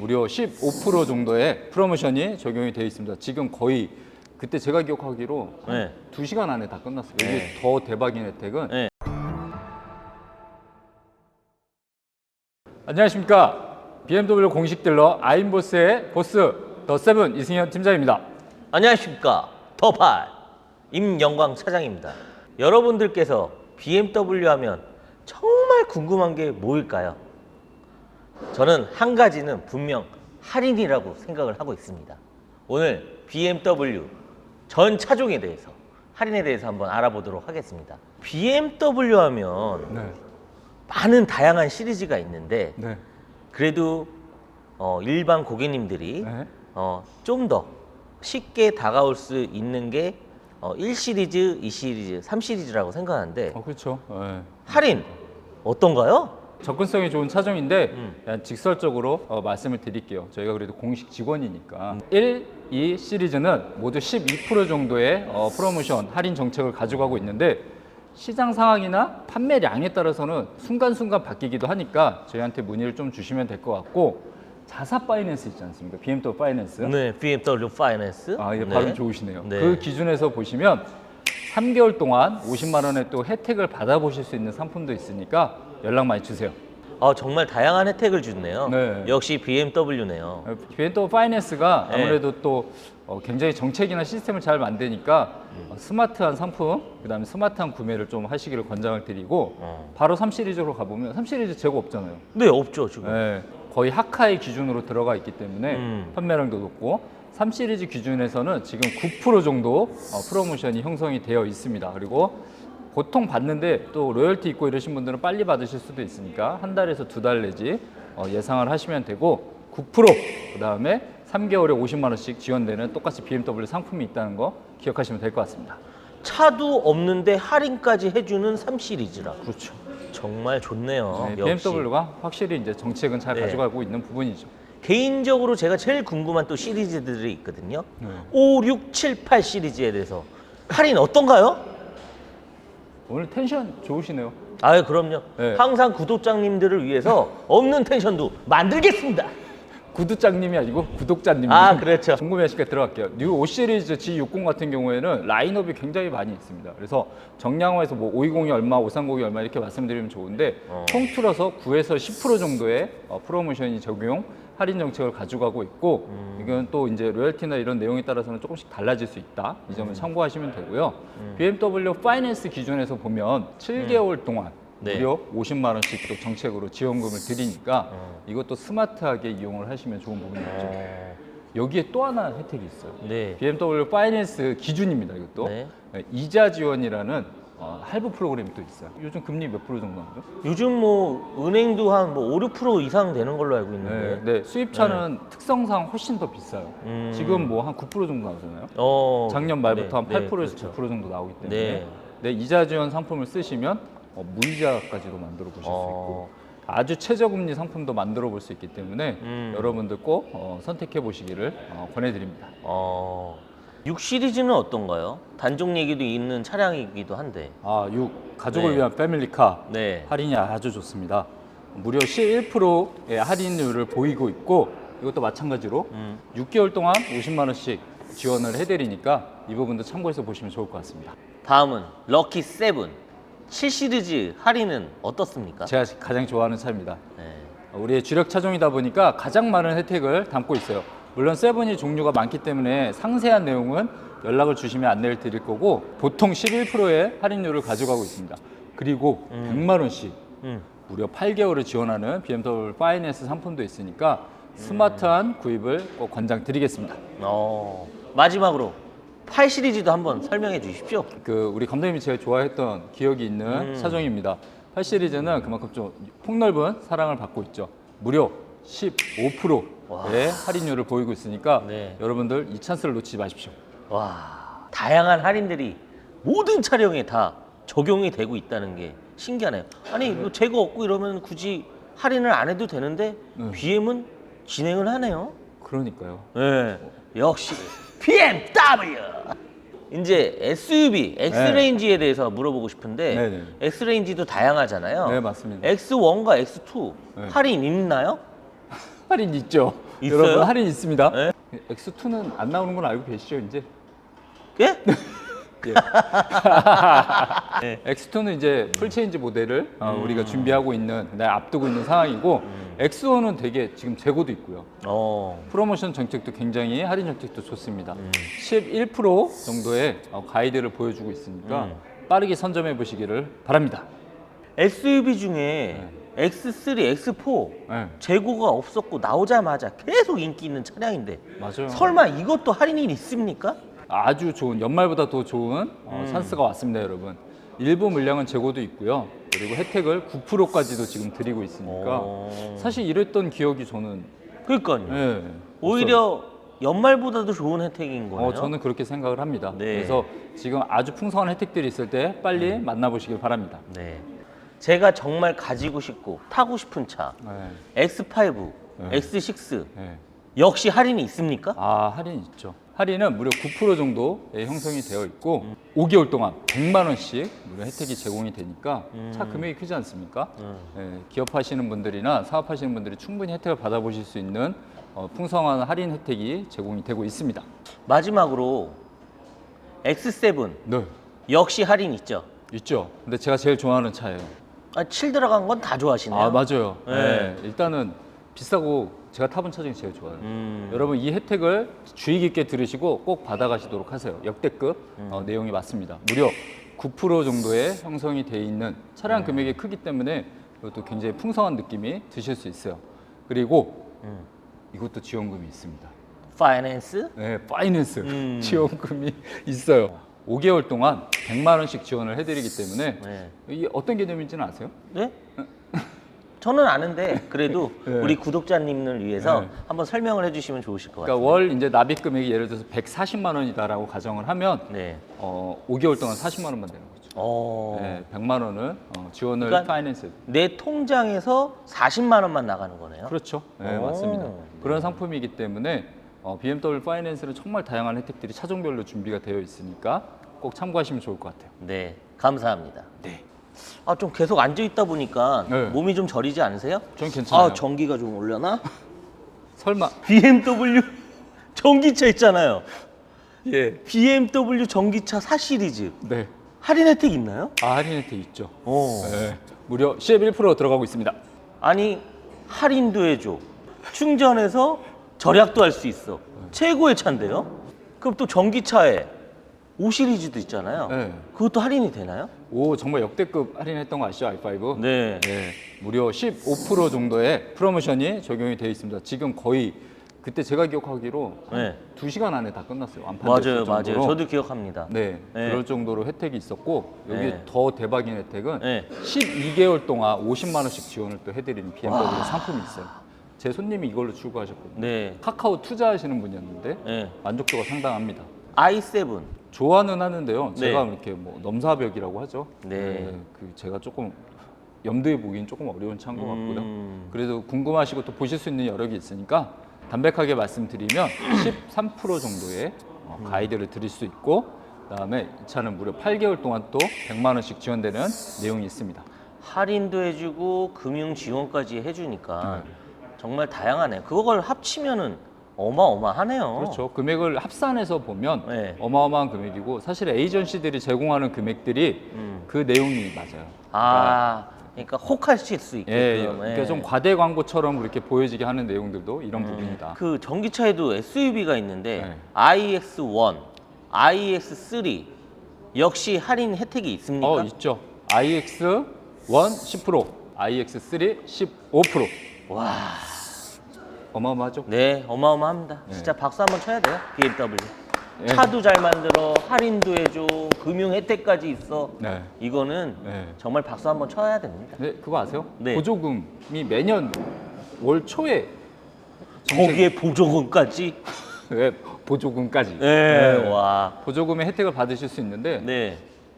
무려 15% 정도의 프로모션이 적용이 되어 있습니다. 지금 거의 그때 제가 기억하기로 한 네. 2시간 안에 다 끝났어요. 이게 네. 더 대박인 혜택은 네. 안녕하십니까. BMW 공식 딜러 아임보스의 보스 더 세븐 이승현 팀장입니다. 안녕하십니까 더팔 임영광 차장입니다. 여러분들께서 BMW 하면 정말 궁금한 게 뭐일까요? 저는 한 가지는 분명 할인이라고 생각을 하고 있습니다. 오늘 BMW 전 차종에 대해서 할인에 대해서 한번 알아보도록 하겠습니다. BMW 하면 네. 많은 다양한 시리즈가 있는데 네. 그래도 어, 일반 고객님들이 네. 어, 좀 더 쉽게 다가올 수 있는 게 어, 1시리즈, 2시리즈, 3시리즈라고 생각하는데 어, 그렇죠. 네. 할인 어떤가요? 접근성이 좋은 차종인데 음. 그냥 직설적으로 어, 말씀을 드릴게요. 저희가 그래도 공식 직원이니까 1, 2 시리즈는 모두 12% 정도의 어, 프로모션 할인 정책을 가져가고 있는데 시장 상황이나 판매량에 따라서는 순간순간 바뀌기도 하니까 저희한테 문의를 좀 주시면 될 것 같고 자사 파이낸스 있지 않습니까? BMW 파이낸스. 네, BMW 파이낸스. 아, 이게 네. 발음 좋으시네요. 네. 그 기준에서 보시면 3개월 동안 50만 원의 또 혜택을 받아보실 수 있는 상품도 있으니까 연락 많이 주세요. 아, 정말 다양한 혜택을 주네요. 네. 역시 BMW네요. BMW 파이낸스가 네. 아무래도 또 어, 굉장히 정책이나 시스템을 잘 만드니까 음. 어, 스마트한 상품, 그다음에 스마트한 구매를 좀 하시기를 권장을 드리고 어. 바로 3 시리즈로 가보면 3 시리즈 재고 없잖아요. 네, 없죠 지금. 네, 거의 하카의 기준으로 들어가 있기 때문에 음. 판매량도 높고 3 시리즈 기준에서는 지금 9% 정도 어, 프로모션이 형성이 되어 있습니다. 그리고 보통 받는데 또 로열티 있고 이러신 분들은 빨리 받으실 수도 있으니까 한 달에서 두 달 내지 어, 예상을 하시면 되고 9% 그 다음에 3개월에 50만 원씩 지원되는 똑같이 BMW 상품이 있다는 거 기억하시면 될 것 같습니다. 차도 없는데 할인까지 해주는 3시리즈라. 그렇죠. 정말 좋네요. 네. BMW가 확실히 이제 정책은 잘 네. 가져가고 있는 부분이죠. 개인적으로 제가 제일 궁금한 또 시리즈들이 있거든요. 네. 5, 6, 7, 8 시리즈에 대해서 할인 어떤가요? 오늘 텐션 좋으시네요. 아유 그럼요. 네. 항상 구독자님들을 위해서 없는 텐션도 만들겠습니다. 구두장님이 아니고 구독자님. 아, 그렇죠. 궁금해하시니까 들어갈게요. 뉴 5 시리즈 G60 같은 경우에는 라인업이 굉장히 많이 있습니다. 그래서 정량화에서 뭐 520이 얼마, 530이 얼마 이렇게 말씀드리면 좋은데 어. 통틀어서 9에서 10% 정도의 어, 프로모션이 적용 할인 정책을 가져가고 있고 음. 이건 또 이제 로열티나 이런 내용에 따라서는 조금씩 달라질 수 있다. 이 음. 점을 참고하시면 되고요. BMW 파이낸스 기준에서 보면 7개월 동안 네. 무려 50만 원씩 또 정책으로 지원금을 드리니까 어. 이것도 스마트하게 이용을 하시면 좋은 부분이 있죠. 어, 여기에 또 하나 혜택이 있어요. 네. BMW 파이낸스 기준입니다. 이것도 네. 네, 이자 지원이라는 어, 할부 프로그램이 또 있어요. 요즘 금리 몇 프로 정도 하죠? 요즘 뭐 은행도 한 뭐 5, 6% 이상 되는 걸로 알고 네, 있는데. 네, 수입차는 특성상 훨씬 더 비싸요. 음. 지금 뭐 한 9% 정도 나오잖아요. 어, 작년 말부터 네, 한 네, 8%에서 그렇죠. 9% 정도 나오기 때문에 네. 네. 이자 지원 상품을 쓰시면 어, 무이자까지도 만들어 보실 수 어. 있고 아주 최저금리 상품도 만들어 볼 수 있기 때문에 음. 여러분들 꼭 어, 선택해 보시기를 어, 권해드립니다. 어, 6 시리즈는 어떤가요? 단종 얘기도 있는 차량이기도 한데. 아, 6 가족을 네. 위한 패밀리카 네. 할인이 아주 좋습니다. 무려 11%의 할인율을 보이고 있고 이것도 마찬가지로 음. 6개월 동안 50만 원씩 지원을 해드리니까 이 부분도 참고해서 보시면 좋을 것 같습니다. 다음은 럭키 세븐 7 시리즈 할인은 어떻습니까? 제가 가장 좋아하는 차입니다. 네. 우리의 주력 차종이다 보니까 가장 많은 혜택을 담고 있어요. 물론 세븐이 종류가 많기 때문에 상세한 내용은 연락을 주시면 안내를 드릴 거고 보통 11%의 할인율을 가져가고 있습니다. 그리고 100만 원씩 음. 무려 8개월을 지원하는 BMW 파이낸스 상품도 있으니까 스마트한 구입을 꼭 권장드리겠습니다. 어, 마지막으로 8 시리즈도 한번 설명해 주십시오. 그 우리 감독님이 제가 좋아했던 기억이 있는 음. 차종입니다. 8 시리즈는 그만큼 좀 폭넓은 사랑을 받고 있죠. 무려 15% 의 할인율을 보이고 있으니까 네. 여러분들 이 찬스를 놓치지 마십시오. 와, 다양한 할인들이 모든 차량에 다 적용이 되고 있다는 게 신기하네요. 아니, 뭐 재고 없고 이러면 굳이 할인을 안 해도 되는데 네. BM은 진행을 하네요. 그러니까요. 네, 역시 BMW. 이제 SUV, X레인지에 대해서 물어보고 싶은데 네, 네. X레인지도 다양하잖아요. 네, 맞습니다. X1과 X2 네. 할인 있나요? 할인 있죠. 있어요? 여러분 할인 있습니다. 네? X2는 안 나오는 건 알고 계시죠 이제? 예? 예. X2는 이제 풀체인지 모델을 어, 우리가 준비하고 있는, 네, 앞두고 있는 상황이고 X1은 되게 지금 재고도 있고요. 어. 프로모션 정책도 굉장히 할인 정책도 좋습니다. 11% 정도의 어, 가이드를 보여주고 있으니까 음. 빠르게 선점해 보시기를 바랍니다. SUV 중에 X3, X4 네, 재고가 없었고 나오자마자 계속 인기 있는 차량인데 맞아요. 설마 이것도 할인이 있습니까? 아주 좋은 연말보다 더 좋은 어, 음. 찬스가 왔습니다, 여러분. 일부 물량은 재고도 있고요. 그리고 혜택을 9%까지도 지금 드리고 있으니까 어. 사실 이랬던 기억이 저는 그러니까요. 예, 오히려 연말보다도 좋은 혜택인 거네요. 어, 저는 그렇게 생각을 합니다. 네. 그래서 지금 아주 풍성한 혜택들이 있을 때 빨리 음. 만나보시길 바랍니다. 네. 제가 정말 가지고 싶고 타고 싶은 차 네. X5, 네. X6 네. 역시 할인이 있습니까? 아 할인 있죠. 할인은 무려 9% 정도에 형성이 되어 있고 5개월 동안 100만 원씩 무려 혜택이 제공이 되니까 차 금액이 크지 않습니까? 예, 기업하시는 분들이나 사업하시는 분들이 충분히 혜택을 받아보실 수 있는 어, 풍성한 할인 혜택이 제공이 되고 있습니다. 마지막으로 X7 네, 역시 할인 있죠. 있죠. 근데 제가 제일 좋아하는 차예요. 아, 7 들어간 건 다 좋아하시네요. 아 맞아요. 네. 네, 일단은 비싸고 제가 타본 차 중에 제일 좋아요. 음. 여러분 이 혜택을 주의 깊게 들으시고 꼭 받아가시도록 하세요. 역대급 음. 어, 내용이 맞습니다. 무려 9% 정도의 형성이 돼 있는 음. 차량 금액이 크기 때문에 이것도 굉장히 풍성한 느낌이 드실 수 있어요. 그리고 음. 이것도 지원금이 있습니다. 파이낸스? 네, 파이낸스 음. 지원금이 있어요. 5개월 동안 100만 원씩 지원을 해드리기 때문에 네. 이게 어떤 개념인지는 아세요? 네? 저는 아는데 그래도 네. 우리 구독자님을 위해서 네. 한번 설명을 해주시면 좋으실 것 그러니까 같아요. 월 이제 납입 금액이 예를 들어서 140만 원이다라고 가정을 하면 네. 어, 5개월 동안 40만 원만 되는 거죠. 어, 네, 100만 원은 어, 지원을 그러니까 파이낸스. 내 통장에서 40만 원만 나가는 거네요. 그렇죠. 네, 오. 맞습니다. 그런 상품이기 때문에 어, BMW 파이낸스는 정말 다양한 혜택들이 차종별로 준비가 되어 있으니까 꼭 참고하시면 좋을 것 같아요. 네, 감사합니다. 네. 아, 좀 계속 앉아 있다 보니까 네. 몸이 좀 저리지 않으세요? 저는 괜찮아요. 아, 전기가 좀 올려나? 설마 BMW 전기차 있잖아요. 예. BMW 전기차 4 시리즈 네. 할인 혜택 있나요? 아, 할인 혜택 있죠. 어. 네. 무려 11% 들어가고 있습니다. 아니 할인도 해줘 충전해서 절약도 할 수 있어 최고의 차인데요 그럼 또 전기차에 5 시리즈도 있잖아요 네. 그것도 할인이 되나요? 오, 정말 역대급 할인했던 거 아시죠? i5? 네 네, 무려 15% 정도의 프로모션이 적용이 되어 있습니다. 지금 거의 그때 제가 기억하기로 네. 2시간 안에 다 끝났어요. 맞아요 완판됐을 맞아요 정도로. 저도 기억합니다 네, 네. 그럴 정도로 혜택이 있었고 여기 네. 더 대박인 혜택은 네. 12개월 동안 50만 원씩 지원을 또 해드리는 BMW 상품이 있어요. 제 손님이 이걸로 출고하셨거든요. 네. 카카오 투자하시는 분이었는데 네. 만족도가 상당합니다. i7 좋아는 하는데요. 네. 제가 이렇게 뭐 넘사벽이라고 하죠. 네. 그 제가 조금 염두에 보기엔 조금 어려운 차인 것 같고요. 음. 그래도 궁금하시고 또 보실 수 있는 여력이 있으니까 담백하게 말씀드리면 13% 정도의 어, 음. 가이드를 드릴 수 있고 그다음에 이 차는 무려 8개월 동안 또 100만 원씩 지원되는 내용이 있습니다. 할인도 해주고 금융 지원까지 해주니까 네. 정말 다양하네요 그걸 합치면은 어마어마하네요 그렇죠. 금액을 합산해서 보면 네. 어마어마한 금액이고 사실 에이전시들이 제공하는 금액들이 음. 그 내용이 맞아요. 아 그러니까 혹하실 수 있게끔 예, 그러니까 예. 좀 과대 광고처럼 그렇게 보여지게 하는 내용들도 이런 부분이다. 그 전기차에도 SUV가 있는데 네. iX1, iX3 역시 할인 혜택이 있습니까? 어 있죠. iX1 10%, iX3 15%. 와, 어마어마하죠. 네 어마어마합니다. 네. 진짜 박수 한번 쳐야 돼요 BMW. 네. 차도 잘 만들어, 할인도 해줘, 금융 혜택까지 있어. 네. 이거는 네. 정말 박수 한번 쳐야 됩니다. 네, 그거 아세요? 네. 보조금이 매년 월 초에 거기에 보조금까지. 네, 보조금까지. 네, 네. 와, 보조금의 혜택을 받으실 수 있는데 네,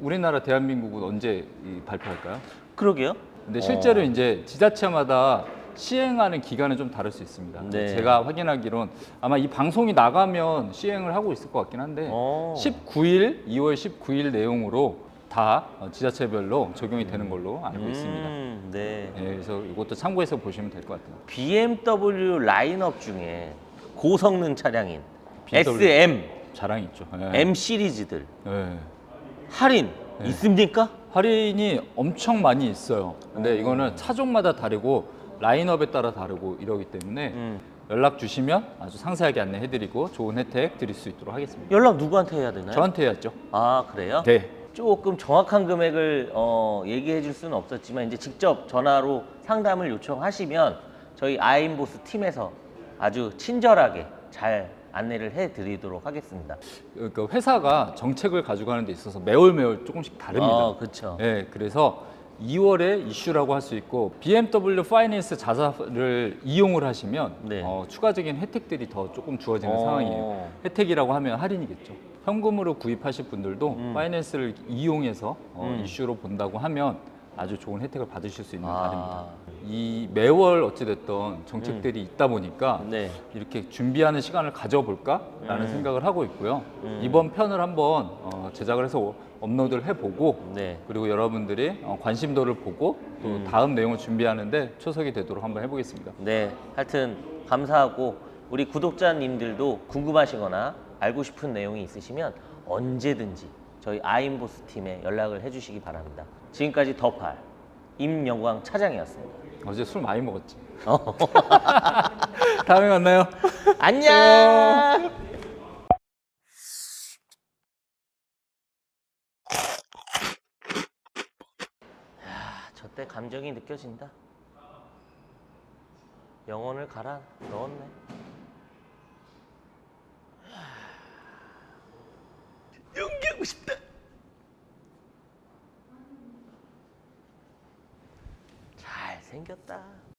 우리나라 대한민국은 언제 이 발표할까요? 그러게요. 근데 실제로 어. 이제 지자체마다 시행하는 기간은 좀 다를 수 있습니다. 네. 제가 확인하기론 아마 이 방송이 나가면 시행을 하고 있을 것 같긴 한데 어. 19일, 2월 19일 내용으로 다 어, 지자체별로 적용이 되는 걸로 알고 있습니다. 음, 네. 예, 그래서 이것도 참고해서 보시면 될 것 같아요. BMW 라인업 중에 고성능 차량인 BMW. SM, 자랑 있죠. 예. M 시리즈들 예. 할인 네. 있습니까? 할인이 엄청 많이 있어요. 근데 이거는 차종마다 다르고 라인업에 따라 다르고 이러기 때문에 음. 연락 주시면 아주 상세하게 안내해드리고 좋은 혜택 드릴 수 있도록 하겠습니다. 연락 누구한테 해야 되나요? 저한테 해야죠. 아 그래요? 네. 조금 정확한 금액을 어, 얘기해 줄 수는 없었지만 이제 직접 전화로 상담을 요청하시면 저희 아임보스 팀에서 아주 친절하게 잘 안내를 해 드리도록 하겠습니다. 그 회사가 정책을 가져가는 데 있어서 매월 매월 조금씩 다릅니다. 어, 그렇죠. 네, 그래서 2월에 이슈라고 할 수 있고 BMW 파이낸스 자사를 이용을 하시면 네. 어, 추가적인 혜택들이 더 조금 주어지는 어. 상황이에요. 혜택이라고 하면 할인이겠죠. 현금으로 구입하실 분들도 음. 파이낸스를 이용해서 어, 이슈로 본다고 하면 아주 좋은 혜택을 받으실 수 있는. 아, 이 매월 어찌됐던 정책들이 있다 보니까 네. 이렇게 준비하는 시간을 가져볼까라는 음. 생각을 하고 있고요. 음. 이번 편을 한번 어, 제작을 해서 업로드를 해보고 네. 그리고 여러분들이 어, 관심도를 보고 또 음. 다음 내용을 준비하는데 초석이 되도록 한번 해보겠습니다. 네, 하여튼 감사하고 우리 구독자님들도 궁금하시거나 알고 싶은 내용이 있으시면 언제든지 저희 아임보스 팀에 연락을 해주시기 바랍니다. 지금까지 더팔 임영광 차장이었습니다. 어제 술 많이 먹었지. 어. 다음에 만나요. 안녕. 저때 감정이 느껴진다. 영혼을 갈아 넣었네. 연기하고 싶다. 잘 생겼다.